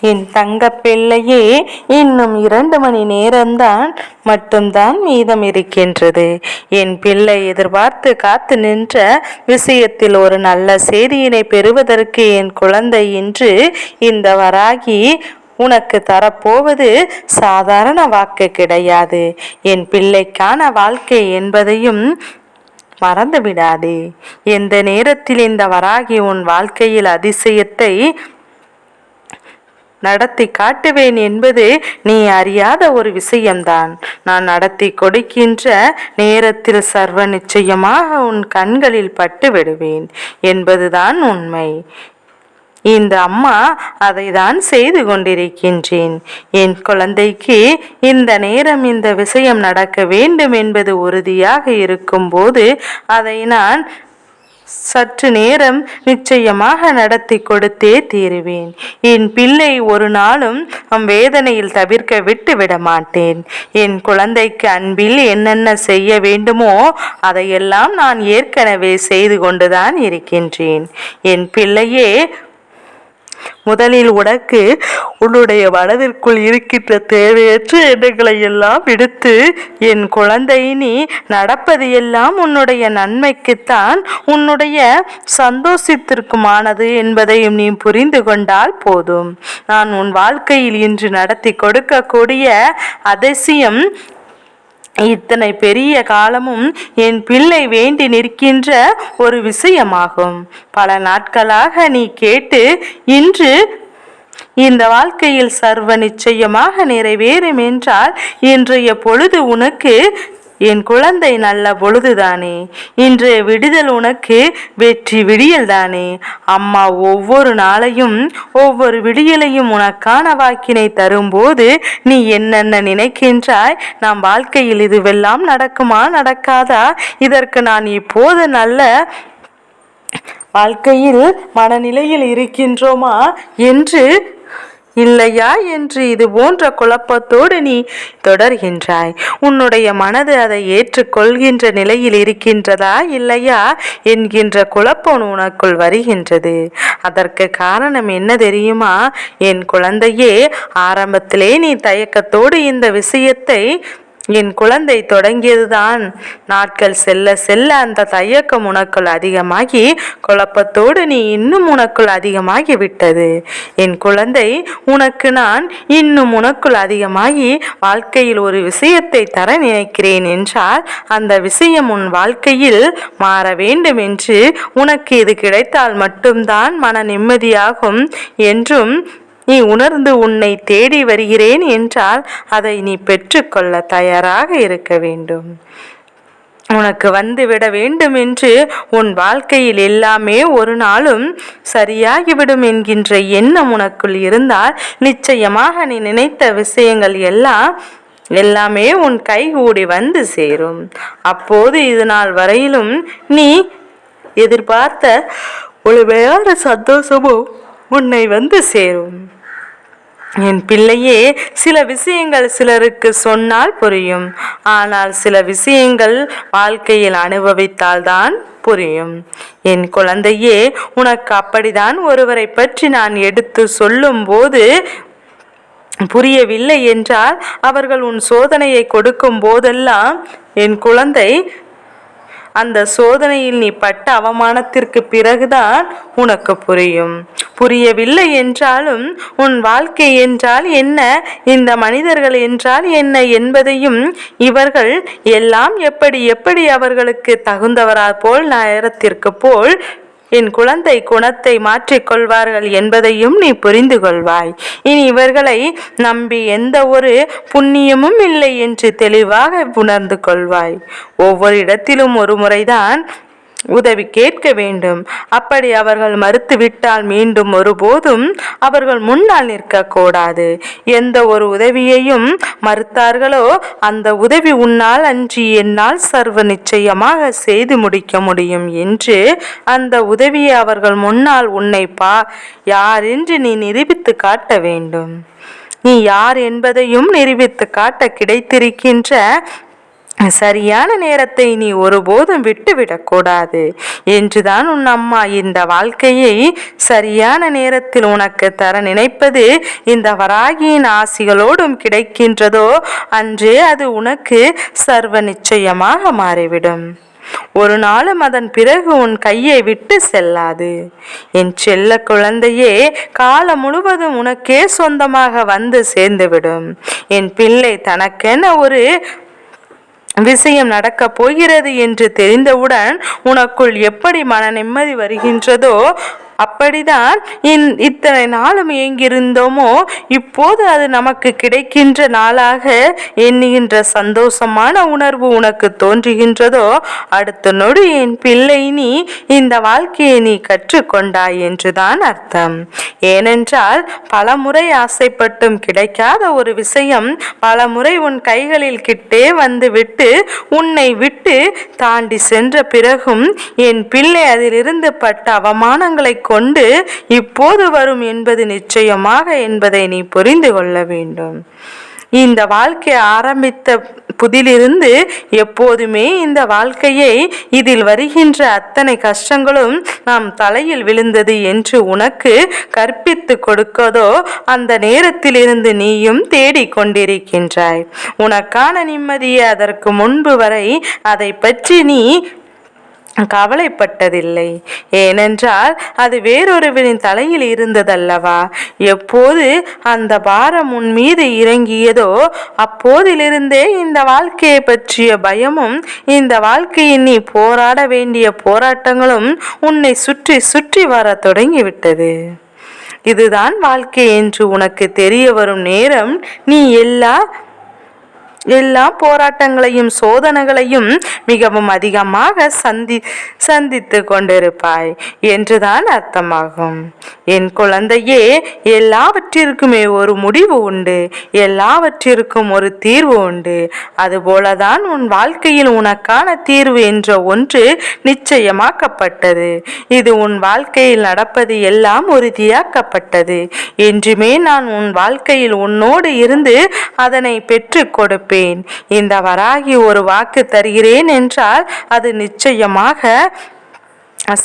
என் தங்க பிள்ளையே இன்னும் இரண்டு மணி நேரம்தான் மட்டும்தான் மீதம் இருக்கின்றது. என் பிள்ளை எதிர்பார்த்து காத்து நின்ற விஷயத்தில் ஒரு நல்ல செய்தியினை பெறுவதற்கு என் குழந்தை இன்று இந்த வராகி உனக்கு தரப்போவது சாதாரண வாக்கு கிடையாது. என் பிள்ளைக்கான வாழ்க்கை என்பதையும் மறந்து விடாதே எந்த நேரத்தில் இந்த வராகி உன் வாழ்க்கையில் அதிசயத்தை நடத்தி காட்டுவேன் என்பது நீ அறியாத ஒரு விஷயம்தான். நான் நடத்தி கொடுக்கின்ற நேரத்தில் சர்வ நிச்சயமாக உன் கண்களில் பட்டு விடுவேன் என்பதுதான் உண்மை. இந்த அம்மா அதை தான் செய்து கொண்டிருக்கின்றேன். என் குழந்தைக்கு இந்த நேரம் இந்த விஷயம் நடக்க வேண்டும் என்பது உறுதியாக இருக்கும்போது அதை நான் சற்று நேரம் நிச்சயமாக நடத்தி கொடுத்தே தீருவேன். என் பிள்ளை ஒரு நாளும் வேதனையில் தவிர்க்க விட்டு விட மாட்டேன். என் குழந்தைக்கு அன்பில் என்னென்ன செய்ய வேண்டுமோ அதையெல்லாம் நான் ஏற்கனவே செய்து கொண்டுதான் இருக்கின்றேன். என் பிள்ளையே முதலில் உனக்கு உன்னுடைய மனதிற்குள் இருக்கின்ற தேவையற்ற எண்ணங்களை எல்லாம் விடுத்து என் குழந்தை நீ நடப்பது எல்லாம் உன்னுடைய நன்மைக்குத்தான் உன்னுடைய சந்தோஷத்திற்குமானது என்பதையும் நீ புரிந்து கொண்டால் போதும். நான் உன் வாழ்க்கையில் இன்று நடத்தி கொடுக்கக்கூடிய அதிசயம் இத்தனை பெரிய காலமும் என் பிள்ளை வேண்டி நிற்கின்ற ஒரு விஷயமாகும். பல நாட்களாக நீ கேட்டு இன்று இந்த வாழ்க்கையில் சர்வ நிச்சயமாக நிறைவேறும் என்றால் இன்றைய பொழுது உனக்கு என் குழந்தை நல்ல பொழுதுதானே? இன்றைய விடுதல் உனக்கு வெற்றி விடியல் தானே? அம்மா ஒவ்வொரு நாளையும் ஒவ்வொரு விடியலையும் உனக்கான வாக்கினை தரும்போது நீ என்னென்ன நினைக்கின்றாய்? நம் வாழ்க்கையில் இதுவெல்லாம் நடக்குமா நடக்காதா? இதற்கு நான் இப்போது நல்ல வாழ்க்கையில் மனநிலையில் இருக்கின்றோமா? என்று இல்லையா என்று இது போன்ற குழப்பத்தோடு நீ தொடர்கின்றாய். உன்னுடைய மனது அதை ஏற்றுக்கொள்கின்ற நிலையில் இருக்கின்றதா இல்லையா என்கின்ற குழப்பம் உனக்குள் வருகின்றது. அதற்கு காரணம் என்ன தெரியுமா? என் குழந்தையே ஆரம்பத்திலே நீ தயக்கத்தோடு இந்த விஷயத்தை என் குழந்தை தொடங்கியதுதான். நாட்கள் செல்ல செல்ல அந்த தயக்கம் உனக்குள் அதிகமாகி குழப்பத்தோடு நீ இன்னும் உனக்குள் அதிகமாகி விட்டது. என் குழந்தை உனக்கு நான் இன்னும் உனக்குள் அதிகமாகி வாழ்க்கையில் ஒரு விஷயத்தை தர நினைக்கிறேன் என்றால் அந்த விஷயம் உன் வாழ்க்கையில் மாற வேண்டும் என்று உனக்கு இது கிடைத்தால் மட்டும்தான் மன நிம்மதியாகும் என்றும் நீ உணர்ந்து உன்னை தேடி வருகிறேன் என்றால் அதை நீ பெற்றுக்கொள்ள தயாராக இருக்க வேண்டும். உனக்கு வந்துவிட வேண்டும் என்று உன் வாழ்க்கையில் எல்லாமே ஒரு நாளும் சரியாகிவிடும் என்கின்ற எண்ணம் உனக்குள் இருந்தால் நிச்சயமாக நீ நினைத்த விஷயங்கள் எல்லாம் எல்லாமே உன் கைகூடி வந்து சேரும். அப்போது இது நாள் வரையிலும் நீ எதிர்பார்த்த முழுமையான சந்தோஷமும் உன்னை வந்து சேரும். என் பிள்ளையே சில விஷயங்கள் சிலருக்கு சொன்னால் புரியும். ஆனால் சில விஷயங்கள் வாழ்க்கையில் அனுபவித்தால்தான் புரியும். என் குழந்தையே உனக்கு அப்படிதான் ஒருவரை பற்றி நான் எடுத்து சொல்லும் போது புரியவில்லை என்றால் அவர்கள் உன் சோதனையை கொடுக்கும் போதெல்லாம் என் குழந்தை அந்த சோதனையில் நீ பட்ட அவமானத்திற்கு பிறகுதான் உனக்கு புரியும். புரியவில்லை என்றாலும் உன் வாழ்க்கை என்றால் என்ன? இந்த மனிதர்கள் என்றால் என்ன என்பதையும் இவர்கள் எல்லாம் எப்படி எப்படி அவர்களுக்கு தகுந்தவரா போல் நேரத்திற்கு போல் என் குழந்தை குணத்தை மாற்றிக்கொள்வார்கள் என்பதையும் நீ புரிந்து கொள்வாய். இனி இவர்களை நம்பி எந்த ஒரு புண்ணியமும் இல்லை என்று தெளிவாக உணர்ந்து கொள்வாய். ஒவ்வொரு இடத்திலும் ஒரு முறைதான் உதவி கேட்க வேண்டும். அப்படி அவர்கள் மறுத்துவிட்டால் மீண்டும் ஒருபோதும் அவர்கள் முன்னால் நிற்கக்கூடாது. எந்த ஒரு உதவியையும் மறுத்தார்களோ அந்த உதவி உன்னால் அன்றி என்னால் சர்வ நிச்சயமாக செய்து முடிக்க முடியும் என்று அந்த உதவியை அவர்கள் முன்னால் உன்னை பா யார் என்று நீ நிரூபித்து காட்ட வேண்டும். நீ யார் என்பதையும் நிரூபித்து காட்ட கிடைத்திருக்கின்ற சரியான நேரத்தை நீ ஒருபோதும் விட்டுவிடக்கூடாது என்றுதான் உன் அம்மா இந்த வாழ்க்கையை சரியான நேரத்தில் உனக்கு தர நினைப்பது இந்த வராகியின் ஆசிகளோடும் கிடைக்கின்றதோ அன்றே அது உனக்கு சர்வ நிச்சயமாக மாறிவிடும். ஒரு நாளும் அதன் பிறகு உன் கையை விட்டு செல்லாது. என் செல்ல குழந்தையே காலம் முழுவதும் உனக்கே சொந்தமாக வந்து சேர்ந்துவிடும். என் பிள்ளை தனக்கென ஒரு விஷயம் நடக்கப் போகிறது என்று தெரிந்தவுடன் உனக்குள் எப்படி மன நிம்மதி வருகின்றதோ அப்படிதான் இத்தனை நாளும் எங்கிருந்தோமோ இப்போது அது நமக்கு கிடைக்கின்ற நாளாக எண்ணுகின்ற சந்தோஷமான உணர்வு உனக்கு தோன்றுகின்றதோ அடுத்த நொடி என் பிள்ளை நீ இந்த வாழ்க்கையை நீ கற்றுக்கொண்டாய் என்றுதான் அர்த்தம். ஏனென்றால் பல முறை ஆசைப்பட்டும் கிடைக்காத ஒரு விஷயம் பல முறை உன் கைகளில் கிட்டே வந்து விட்டு உன்னை விட்டு தாண்டி சென்ற பிறகும் என் பிள்ளை அதிலிருந்து பட்ட அவமானங்களை கொண்டு இப்போது வரும் என்பது நிச்சயமாக என்பதை நீ புரிந்து கொள்ள வேண்டும். இந்த வாழ்க்கை ஆரம்பித்த புதிலிருந்து எப்போதுமே இந்த வாழ்க்கையை இதில் வருகின்ற அத்தனை கஷ்டங்களும் நாம் தலையில் விழுந்தது என்று உனக்கு கற்பித்து கொடுக்கதோ அந்த நேரத்தில் இருந்து நீயும் தேடிக் கொண்டிருக்கின்றாய். உனக்கான நிம்மதியை அதற்கு முன்பு வரை அதை பற்றி நீ கவலைப்பட்டதில்லை. ஏனென்றால் அது வேறொருவரின் தலையில் இருந்ததல்லவா? எப்போது அந்த பாரம் உன் மீது இறங்கியதோ அப்போதிலிருந்தே இந்த வாழ்க்கையை பற்றிய பயமும் இந்த வாழ்க்கையில் நீ போராட வேண்டிய போராட்டங்களும் உன்னை சுற்றி சுற்றி வர தொடங்கிவிட்டது. இதுதான் வாழ்க்கை என்று உனக்கு தெரிய வரும் நேரம். நீ எல்லா எல்லா போராட்டங்களையும் சோதனைகளையும் மிகவும் அதிகமாக சந்தி சந்தித்து கொண்டிருப்பாய் என்றுதான் அர்த்தமாகும். என் குழந்தையே எல்லாவற்றிற்குமே ஒரு முடிவு உண்டு. எல்லாவற்றிற்கும் ஒரு தீர்வு உண்டு. அதுபோலதான் உன் வாழ்க்கையில் உனக்கான தீர்வு என்ற ஒன்று நிச்சயமாக்கப்பட்டது. இது உன் வாழ்க்கையில் நடப்பது எல்லாம் உறுதியாக்கப்பட்டது. என்றுமே நான் உன் வாழ்க்கையில் உன்னோடு இருந்து அதனை பெற்று கொடுப்பேன். தருவேன் இந்த வராகி ஒரு வாக்கு தருகிறேன் என்றால் அது நிச்சயமாக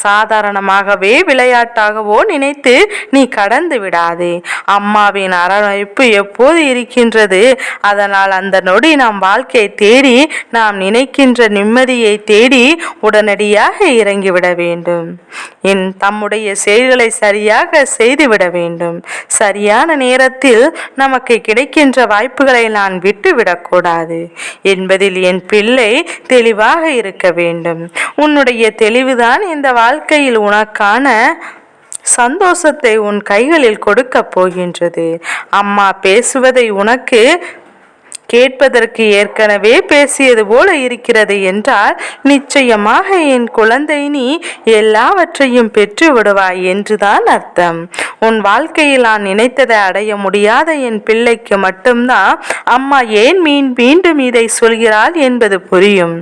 சாதாரணமாகவே விளையாட்டாகவோ நினைத்து நீ கடந்து விடாதே. அம்மாவின் அரவணைப்பு எப்போது இருக்கின்றது? அதனால் அந்த நொடி நாம் வாழ்க்கையை தேடி நாம் நினைக்கின்ற நிம்மதியை தேடி உடனடியாக இறங்கிவிட வேண்டும். என் தம்முடைய செயல்களை சரியாக செய்துவிட வேண்டும். சரியான நேரத்தில் நமக்கு கிடைக்கின்ற வாய்ப்புகளை நான் விட்டுவிடக்கூடாது. என்பதில் என் பிள்ளை தெளிவாக இருக்க வேண்டும். உன்னுடைய தெளிவுதான் இந்த வாழ்க்கையில் உனக்கான சந்தோஷத்தை உன் கைகளில் கொடுக்கப் போகின்றது. அம்மா பேசுவதை உனக்கு கேட்பதற்கு ஏற்கனவே பேசியது போல இருக்கிறது என்றால் நிச்சயமாக என் குழந்தை நீ எல்லாவற்றையும் பெற்று விடுவாய் என்றுதான் அர்த்தம். உன் வாழ்க்கையில் நான் நினைத்ததை அடைய முடியாத என் பிள்ளைக்கு மட்டும்தான் அம்மா ஏன் மீன் மீண்டும் இதை சொல்கிறாள் என்பது புரியும்.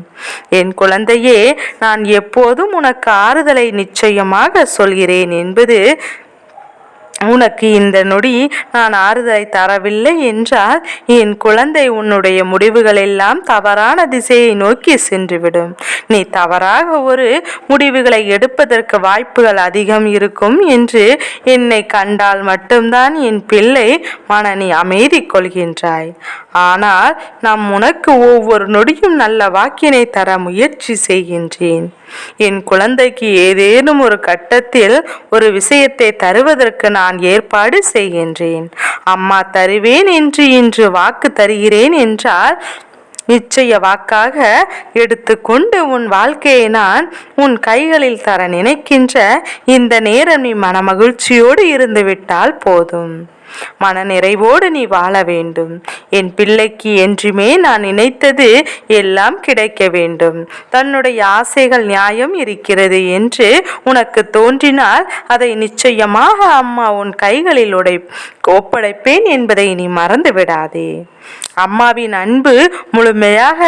என் குழந்தையே நான் எப்போதும் உனக்கு ஆறுதலை நிச்சயமாக சொல்கிறேன் என்பது உனக்கு இந்த நொடி நான் ஆறுதலை தரவில்லை என்றால் என் குழந்தை உன்னுடைய முடிவுகள் எல்லாம் தவறான திசையை நோக்கி சென்றுவிடும். நீ தவறாக ஒரு முடிவுகளை எடுப்பதற்கு வாய்ப்புகள் அதிகம் இருக்கும் என்று என்னை கண்டால் மட்டும்தான் என் பிள்ளை மன நீ அமைதி கொள்கின்றாய். ஆனால் நம் உனக்கு ஒவ்வொரு நொடியும் நல்ல வாக்கினை தர முயற்சி செய்கின்றேன். என் குழந்தைக்கு ஏதேனும் ஒரு கட்டத்தில் ஒரு விஷயத்தை தருவதற்கு நான் ஏற்பாடு செய்கின்றேன். அம்மா தருவேன் என்று இன்று வாக்கு தருகிறேன் என்றால் நிச்சய வாக்காக எடுத்துக்கொண்டு உன் வாழ்க்கையை நான் உன் கைகளில் தர நினைக்கின்ற இந்த நேரம் நீ மனமகிழ்ச்சியோடு இருந்துவிட்டால் போதும். மன நிறைவோடு நீ வாழ வேண்டும். என் பிள்ளைக்கு என்றுமே நான் நினைத்தது எல்லாம் கிடைக்க வேண்டும். தன்னுடைய ஆசைகள் நியாயம் இருக்கிறது என்று உனக்கு தோன்றினால் அதை நிச்சயமாக அம்மா உன் கைகளில் உடை ஒப்படைப்பேன் என்பதை நீ மறந்து விடாதே அம்மாவின் அன்பு முழுமையாக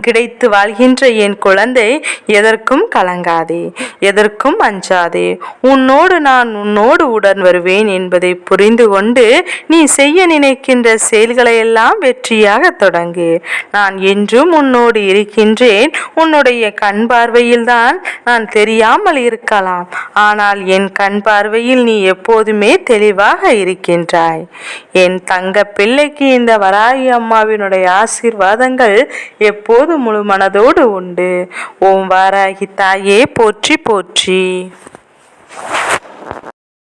கிடைத்து வாழ்கின்ற என் குழந்தை எதற்கும் கலங்காதே எதற்கும் அஞ்சாதே. உன்னோடு நான் உன்னோடு உடன் வருவேன் என்பதை புரிந்து கொண்டு நீ செய்ய நினைக்கின்ற செயல்களையெல்லாம் வெற்றியாக தொடங்கு. நான் என்றும் உன்னோடு இருக்கின்றேன். உன்னுடைய கண் பார்வையில்தான் நான் தெரியாமல் இருக்கலாம். ஆனால் என் கண் பார்வையில் நீ எப்போதுமே தெளிவாக இருக்கின்றாய். என் தங்க பிள்ளைக்கு இந்த வராயி அம்மாவினுடைய ஆசீர்வாதங்கள் எப்போது முழு மனதோடு உண்டு. ஓம் வாராகி தாயே போற்றி போற்றி.